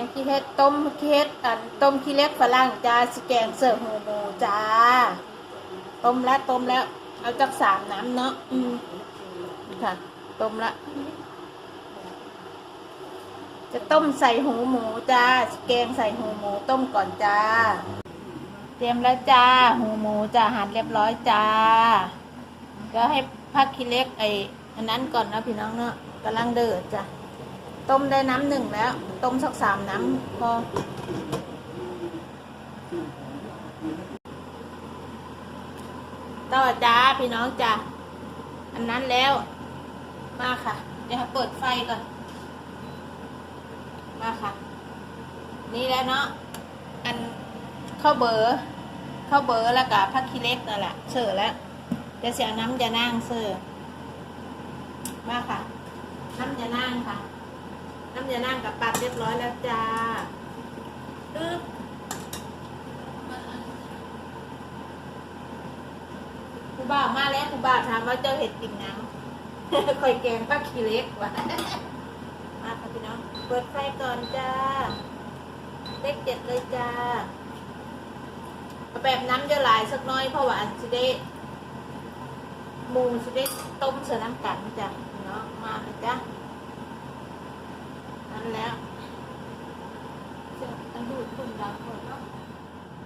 งขี้เห็ดต้มขี้เห็ดอันต้มขี้เล็กฝรั่งจ้าสแกงเสิร์ฟหูหมูจ้า ต้มแล้วต้มแล้ว เอาจักสามน้ำเนาะอืมค่ะ ต้มละ จะต้มใส่หูหมูจ้าสแกงใส่หูหมูต้มก่อนจ้า เตรียมแล้วจ้า หูหมูจ้าหั่นเรียบร้อยจ้าก็ให้พักขี้เล็กไออันนั้นก่อนนะพี่น้องเนาะกำลังเดือดจ้ะ ต้มได้น้ำหนึ่งแล้ว ต้มสักสามน้ำพอต่อจ้าพี่น้องจ้าอันนั้นแล้ว มาค่ะ เดี๋ยวเปิดไฟก่อน มาค่ะ นี่แล้วเนาะอันข้าวเบอร์ข้าวเบอร์แล้วกับผักขี้เล็กนั่นแหละเสิร์แล้วจะเสียน้ำจะนั่งเสิร์มาค่ะน้ำจะนั่งค่ะ น้ำจะนั่งกับปัดเรียบร้อยแล้วจ้าอึ๊บครูบ่าวมาแล้วครูบ่าวถามว่าเจ้าเห็ดปิ่งน้ำคอยแกงผักขี้เล็กว่ะมาค่ะพี่น้อง เปิดไฟก่อนจ้า เลขเจ็ดเลยจ้าแบบน้ำจะหลายสักน้อยเพราะว่าอันสิได้มูสิได้ต้มเสือน้ำกันจ้ะเนาะมาเลยจ้ะ แล้วเจะอันดูดคุณดาวคนเนาะ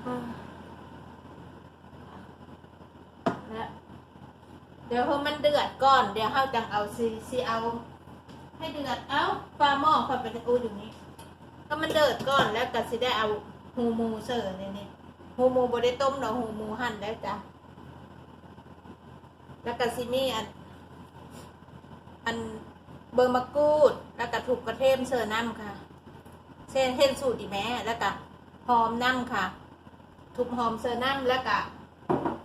อืมแล้วเดี๋ยวพอมันเดือดก่อน เดี๋ยวเฮาจังเอาซีซีเอา ให้เดือด เอ้าปลาหม้อความเป็นอูอยู่นี้ ก็มันเดือดก่อนแล้วก็สิได้เอาหูหมูเสิร์ฟนี่นี่หูหมูบได้ต้มดอกหูหมูหั่นแล้วจ้ะแล้วก็ซิมีอันอัน เบอร์มะกรูด แล้วก็ถูกกระเทียมเสิร์น้ำค่ะเส้นเส้นสูตรอีแม่แล้วก็หอมน้ำค่ะทุบหอมเสิร์น้ำแล้วก็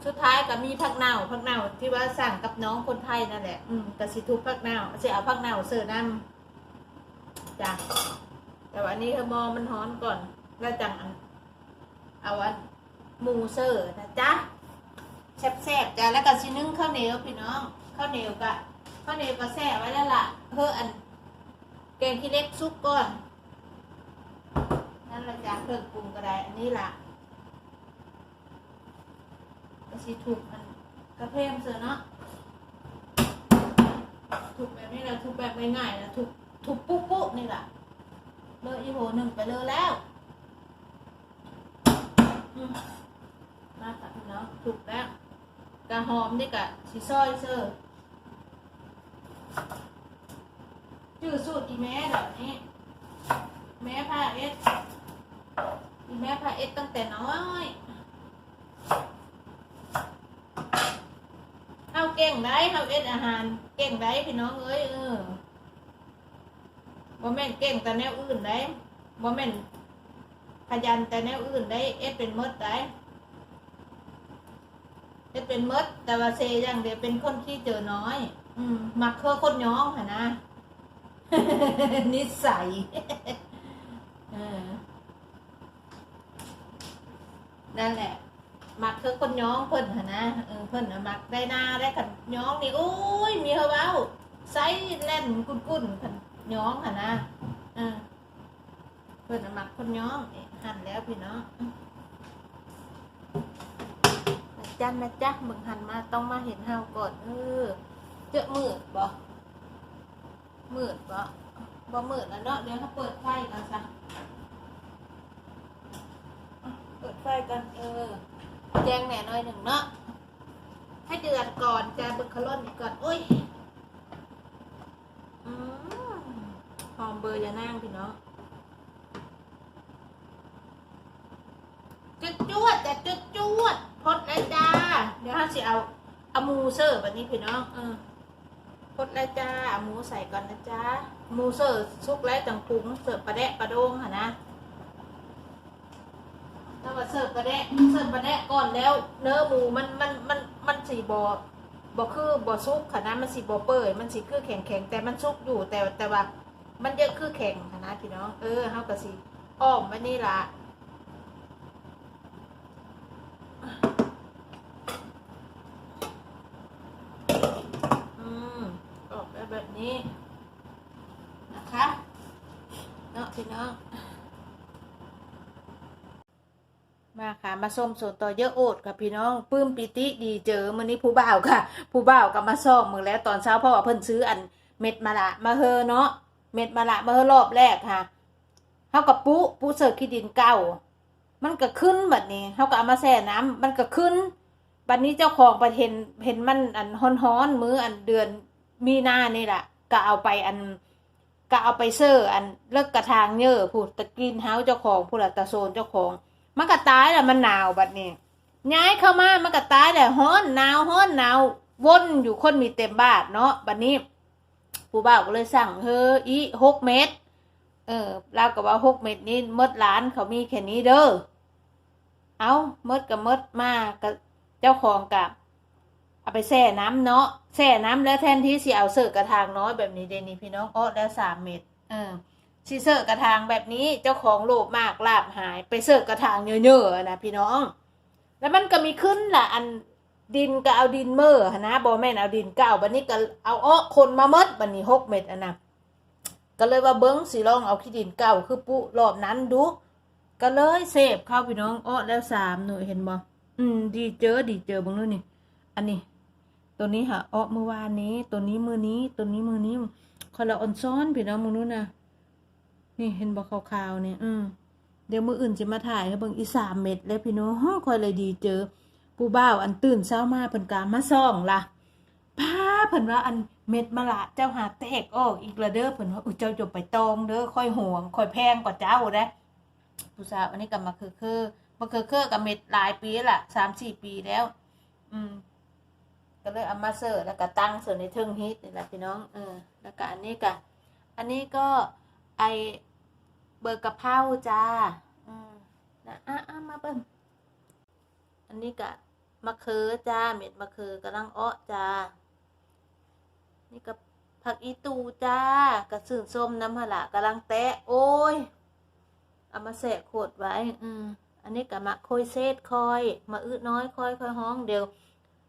สุดท้ายก็มีผักเน่าผักเน่าที่ว่าสั่งกับน้องคนไทยนั่นแหละ อืมก็สิทุบผักเน่าสิเอาผักเน่าเสิร์น้ำจ้ะแต่วันนี้คือมองมันฮ้อนก่อนแล้วจังเอาอันหมูเซอร์นะจ๊ะแซ่บๆจ้ะแล้วก็ชิ้นึ่งข้าวเหนียวพี่น้องข้าวเหนียวกะ ข้าเนียก็แซ่ไว้แล้วล่ะเพื่ออันแกงขี้เล็กซุปก่อน นั่นแหละจ้ะเครื่องปรุงก็ได้ อันนี้ล่ะก็สิถูกอันกระเทียมเสือเนาะถูกแบบนี้แหละถูกแบบง่ายๆนะถูกถูกปุ๊บปุ๊บนี่แหละเลอะอีโหหนึ่งไปเลยแล้วมมาค่ะพี่น้องถูกแล้วกระหอมนี่กะสีซอยเซอร์ ชื่อสูตรอีแม่แบบนี้แม่พาเอสอีแม่พาเอสตั้งแต่น้อยเอาเก่งได้เอาเอสอาหาร เก่งได้พี่น้องเอ้ยเออบ่แม่นเก่งแต่แนวอื่นได้บ่แม่นขยันแต่แนวอื่นได้เอ็ดเป็นมดได้เอ็ดเป็นมดแต่ว่าเซอย่างเดียวเป็นคนขี้เจอน้อย อืมมักเคอคนย้องค่ะนะ นิสัยนั่นแหละมักคือคนย้องเพิ่นหนะเออเพิ่นน่ะมักได้หน้าได้ขันย้องนี่โอ้ยมีเฮาเว้าไซส์แล่นกุ้นๆขันย้องหนนะเออเพิ่นน่ะมักคนย้องหั่นแล้วพี่น้องจ๊ะนะจ๊ะมึงหันมาต้องมาเห็นเฮาก่อนเออเจอมืดบ่ มืดบ่บ่มืดแล้วเนาะเดี๋ยวเขาเปิดไฟกันซะอะเปิดไฟกันเออแจ้งแหน่หน่อยหนึ่งเนาะให้เดือดก่อนจะบึกขล่นก่อนโอ้ยอืมหอมเบอร์ยานั่งพี่เนาะจุดจวดแต่จุดจวดพดเลยจ้าเดี๋ยวห้าสิเอาเอามูเสิร์แบบนี้พี่น้องเออ ดเลยจ้าหมูใส่ก่อนนะจ้าหมูเสิร์ฟซุกแล้วจังปรุงเสิร์ฟปลาแดะปลาโดงค่ะนะถ้าว่าเสิร์ฟกระแดะเสิร์ฟกระแดะก่อนแล้ว เนื้อหมูมันมันมันมันสีบอบอคือบ่ซุกค่ะนะมันสีบอเปื่อยมันสีคือแข็งแข็งแต่มันซุกอยู่แต่แต่ว่า มันเยอะคือแข็งค่ะนะพี่น้องเออเฮาก็สิอ้อมไว้นี่ละอืมออกแบบแบบนี้นะคะเนาะพี่น้อง มาส้มส่วนต่อเยอะโอดค่ะพี่น้องปลื้มปิติดีเจอมื้อนี้ผู้บ่าวค่ะ ผู้บ่าวก็มาซ่อมมือแล้วตอนเช้าเพราะว่าเพิ่นซื้ออันเม็ดมะละมาเฮอเนาะเม็ดมะละมาเฮอรอบแรกค่ะเฮากับปุ๊ปุ๊เสิร์ฟขี้ดินเก่า มันก็ขึ้นแบัดนี้เฮาก็เอามาแช่น้ำมันก็ขึ้นบัดนี้เจ้าของไปเห็นเห็นมันอันฮ้อนๆมื้ออันเดือนมีนานี่แหละก็เอาไปอันก็เอาไปเซอร์อันเลิกกระทางเยอะพูดตะกินเฮาเจ้าของพูดละตะโซนเจ้าของ มันก็ตายแล้วมันหนาวบัดนี้ย้ายเข้ามามันก็ตายแล้วฮ้อนหนาวฮ้อนหนาววนอยู่คนมีเต็มบ้านเนาะบัดนี้ผู้บ่าวก็เลยสั่งเฮออีหกเม็ดเออเราก็ว่าหกเม็ดนี้มดร้านเขามีแค่นี้เด้อเอามดกับมดมากับเจ้าของกับเอาไปแช่น้ำเนาะแช่น้ำแล้วแทนที่สิเอาเสิร์ฟกระทางน้อยแบบนี้เดยวนี่พี่น้องอ้อแล้วสามเม็ดเออ สิเสิร์กระถางแบบนี้เจ้าของโลภมากลาบหายไปเสิร์ฟกระถางเยอะๆนะพี่น้อง แล้วมันก็มีขึ้นล่ะอันดินก็เอาดินเมอร์นะบอแม่นเอาดินเก่าบันนี้ก็เอาอ้อคนมาเมดบันนี้หกเม็ดอันนะก็เลยว่าเบิ้งสิลองเอาขี้ดินเก่าคือปุรอบนั้นดู ก็เลยเสพเข้าพี่น้องอ้อแล้วสามหน่วยเห็นบ่อืมดีเจอดีเจอบิ่งนู่นนี่ อันนี้ ตัวนี้ค่ะอ้อเมื่อวานนี้ ตัวนี้มือนี้ ตัวนี้มือนี้คนละออนซ้อนพี่น้องมึงนู่นนะ นี่เห็นบอกขาวๆเนี่ยอืมเดี๋ยวมืออื่นจะมาถ่ายให้เบิ่งอีสามเม็ดเลยพี่น้องฮ้อคอยเลยดีเจอผู้บ่าวอันตื่นเช้ามาเพิ่นกามาซ่องล่ะป้าเพิ่นว่าอันเม็ดมะละเจ้าหาแตกออกอีกละเด้อเพิ่นว่าอุ้ยเจ้าจบไปตองเด้อค่อยห่วงค่อยแพงกว่าเจ้าเด้ผู้สาวอันนี้ก็มาคือคือมาคือคือกับเม็ดหลายปีละสามสี่ปีแล้ว อืมก็เลยเอามาเสิร์ฟแล้วก็ตั้งเสิร์ฟในเทิงฮิตนี่แหละพี่น้องเออแล้วก็อันนี้ก็อันนี้ก็ไอ เบอร์กะเพราจ้าอืมนะอะอะมาเบิ่งอันนี้กะมะเขือจ้า เม็ดมะเขือกำลังอ้อจ้า นี่ก็ผักอีตูจ้ากระสือส้มน้ำหะละกำลังแตะ โอ้ย เอามาแสะขวดไว้ อืม อันนี้กะมะโคยเซตคอย มาอื้อน้อยคอยคอยห้องเดียว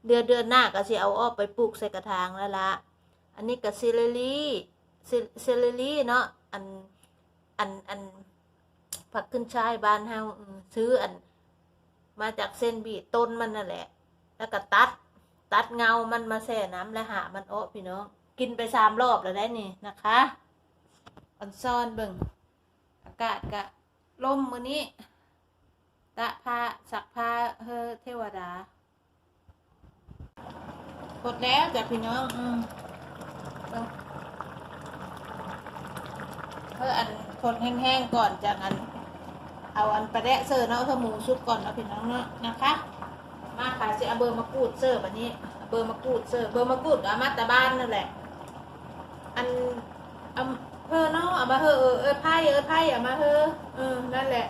เดือนเดือนหน้าก็สิเอาออกไปปลูกใส่กระถางแล้วละ อันนี้ก็ซิลลี่ซิลลี่เนาะ อัน อันอันผักขึ้นช่ายบ้านเฮาซื้ออัน มาจากเส้นบีต้นมันนั่นแหละ แล้วก็ตัด ตัดเงามันมาแช่น้ำแล้วหามันโอ้พี่น้องกินไปสามรอบแล้วได้นี่นะคะอันซ่อนเบิ่งอากาศกะลมมือนี้ ตะผ้าสักผ้าเฮเทวดาหมดแล้วจ้ะพี่น้อง อืม พื่ออันคนแห้งๆก่อนจากอัน เอาอันประแดะเสิร์เนาะเอาหมูชุบก่อนเนาะพี่น้องเนาะนะคะ มาค่ะสิเอาเบอร์มะกรูดเสิร์ฟอันนี้เบอร์มะกรูดเสิร์ฟเบอร์มะกรูดเอามาแต่บ้านนั่นแหละ อันเอาเออเนาะเอามาเฮอเออเออไพ่เออไพ่เอามาเฮอเออนั่นแหละ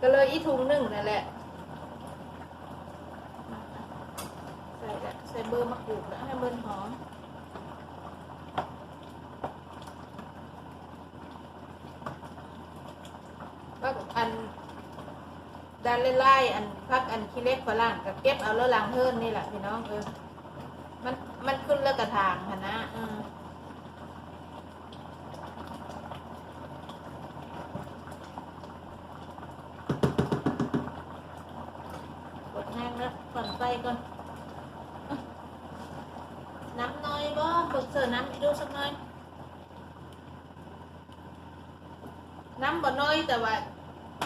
ก็เลยอีถุงหนึ่งนั่นแหละใส่ใส่เบอร์มะกรูดแล้วให้เบอร์หอมก็ อันดานไล่อันพักอันขี้เล็กฝรั่งกับเก็บเอาแล้วล้างเฮิรนนี่แหละพี่น้องเออมันมันขึ้นแล้วกระถางค่ะนะเออกดแห้งแล้วก่อนไฟก่อนอะน้ำน้อยบ่เบิกเสิร์น้ำอีกดูสักหน่อย น้ำบ่น้อยแต่ว่า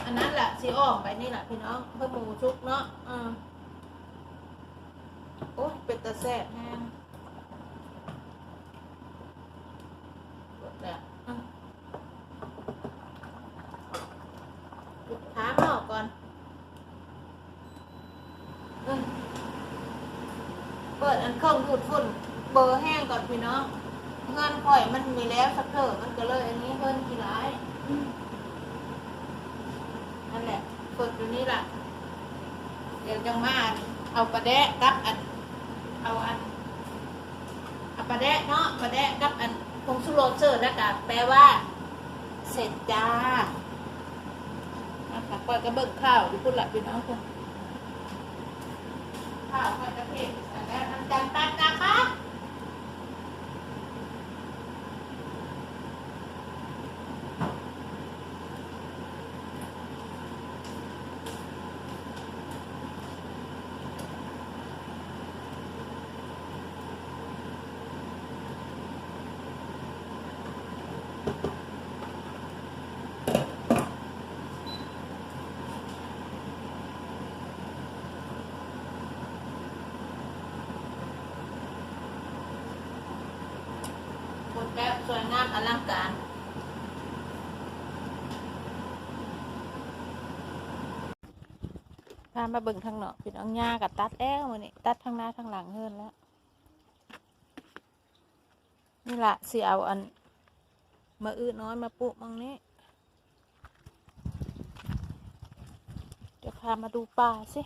อันนั้นแหละสีออกไปนี่แหละพี่น้องเพื่อหมูชุกเนาะอ่าโอ้เป็ดตะแซ่บแห้งกดแล้วอะปิดท้ามันออกก่อนเออเปิดอันเครื่องดูดฝุ่นเบอร์แห้งก่อนพี่น้องเงินข่อยมันมีแล้วสักเถอะมันก็เลยอันนี้เพิ่นกี่ร้าย นั่นแหละกอยู่นี่แหละเดี๋ยวจังมาเอาปลาแดะกับอัน เอาอันเอาปลาแดะเนาะปลาแดะกับอันผงชูรเสิร์ฟแล้วก็แปลว่า เสร็จจ้าอะค่ะปล่อยกระเบิกข้าวดูพุ่นละพี่น้องคุณข้าวผัดกระเทียมและน้ำตาลตัด แล้วสวยงามอลังการพามาเบิ่งทางเนาะพี่น้องย่ากับตัดแล้วมื้อนี้ตัดทางหน้าทางหลังเฮินแล้ว นี่ละสิเอาอัน มาอื้อน้อยมาปลูกมังนี้เดี๋ยวพามาดูปลาสิ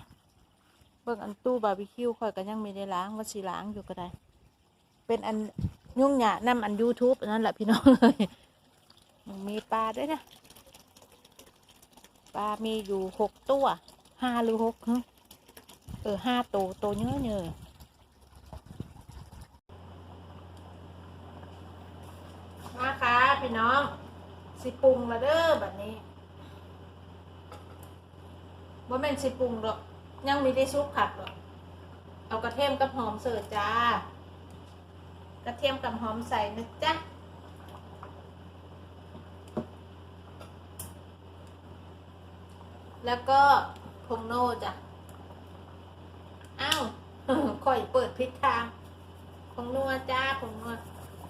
เบิ่งอันตู้บาร์บีคิวข่อยก็ยังไม่ได้ล้างว่าสิล้างอยู่ก็ได้ เป็นอัน ยุ่งหยานํอัน YouTube อันนั่นแหละพี่น้องเลยมีปลาด้วยนะปลามีอยู่หกตัวห้าหรือหกเออห้าตัวตัวเยอะเนอมาค่ะพี่น้อง สิปรุงละเด้อแบบนี้ว่าแม่นสิปรุงหรอกยังมีได้ซุปผัดหรอกเอากระเทียมกับหอมเสิร์ฟจ้า ระเทียมกับหอมใส่นะจ๊ะแล้วก็พงโนจ้ะอ้าวค่อยเปิดพิษทางพงนัวจ้าพงนัว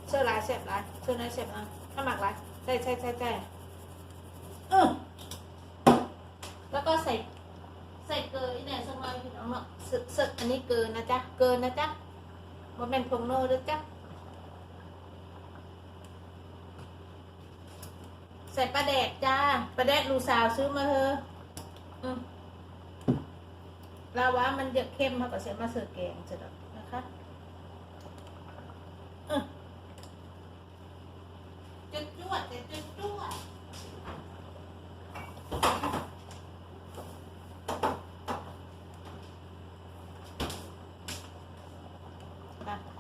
เชื่อหลายเสพหลายเชื่อหลายเสพอะถ้าหมักหลายใช่ใช่ใช่ใช่เออแล้วก็ใส่ใส่เกลืออีกหน่อยสักหน่อยพี่น้องเนาะสึกสึกอันนี้เกินนะจ๊ะเกินนะจ๊ะว่าเป็นพงโน่ด้วยจ๊ะ ส่ปลาแดกจ้าปลาแดกลูกสาวซื้อมาเถอะลาวามันเยอะเข้มมากกว่าเสียมาเสือแกงจะดอกนะคะอืมจุดจวดแต่จุดจวดค่ะ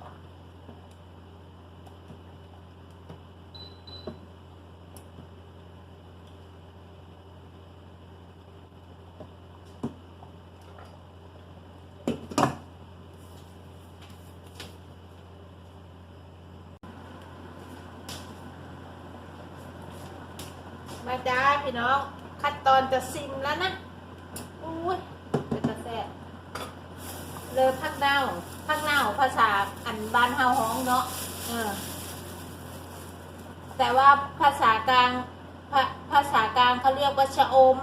มาจ้าพี่น้อง ขั้นตอนจะซิมแล้วนะอุ้ยเป็นกระแสเริ่มพักเน่าพักเน่าภาษาอันบ้านเฮาฮ้องเนาะเออ แต่ว่าภาษากลางภาภาษากลางเขาเรียกว่าชะอม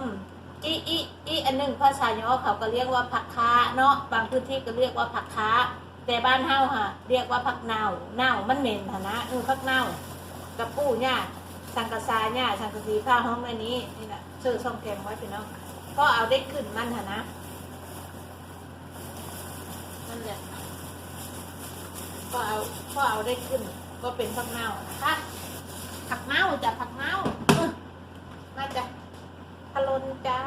อีอีอีอันหนึ่งภาษาย่อเขาก็เรียกว่าผักค้าเนาะบางพื้นที่ก็เรียกว่าผักค้า แต่บ้านเฮาค่ะ เรียกว่าผักเน่าเน่ามันเหม็นฐานะเออผักเน่ากระปูเนี่ย สังกะซาเนี่ยสังกะสีผ้าห้องในนี้นี่แหละซื้อช่องแกงไว้พี่น้องก็เอาได้ขึ้นมันฐานะนั่นแหละก็เอาก็เอาได้ขึ้น ก็เป็นผักเน่านะคะผักเน่าจ้ะผักเน่ามาจ้ะพะลนจ้า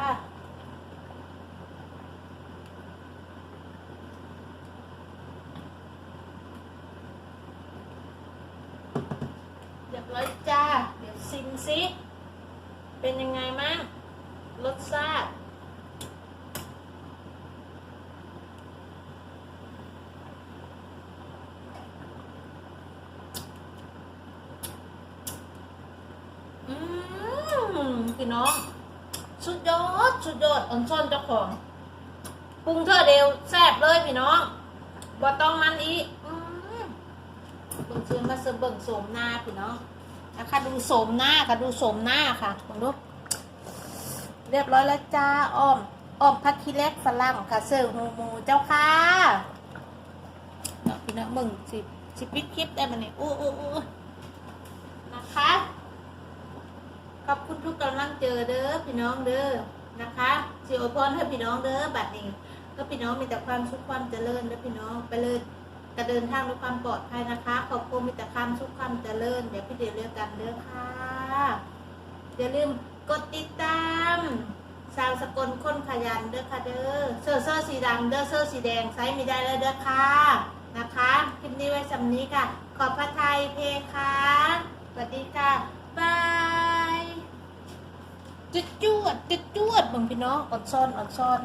เรียบร้อย จ้าเดี๋ยวซิมซิเป็นยังไงมั่งรสชาติอืมพี่น้อง สุดยอด สุดยอดอ่อนซ่อนเจ้าของปรุงเธอเดียวแซ่บเลยพี่น้องบ่ต้องมันอีกอืมเบิ่งซื้อมาเสริมเบิ่งโสมหน้าพี่น้อง นะคะดูโสมหน้าค่ะดูโสมหน้าค่ะลองดูเรียบร้อยแล้วจ้าอ้อมอ้อมพักคิเล็กฝรั่งค่ะเสิร์ฟหมูมูเจ้าค่ะเนาะพี่น้องมึงสิสิปิดคลิปได้มันนี่อู้อู้อู้นะคะขอบคุณทุกกำลังเจอเด้อพี่น้องเด้อนะคะสิอวยพรให้พี่น้องเด้อบัดนี้ก็พี่น้องมีแต่ความสุขความเจริญเด้อพี่น้องไปเลย กระเดินทางด้วยความปลอดภัยนะคะ ขอบคุณมีแต่ความสุขความเจริญเดี๋ยวพี่เดียวเรียกกันเด้อค่ะอย่าลืมกดติดตามสาวสกลคนขยันเด้อค่ะเด้อเสื้อเสื้อสีดำเด้อเสื้อสีแดงไซส์ไม่ได้แล้วเด้อค่ะนะคะคลิปนี้ไว้สำนี้ค่ะ ขอบพระไทยเพคะสวัสดีค่ะบายจุดจวดจุดจวดบังพี่น้องอดซ่อนอดซ่อน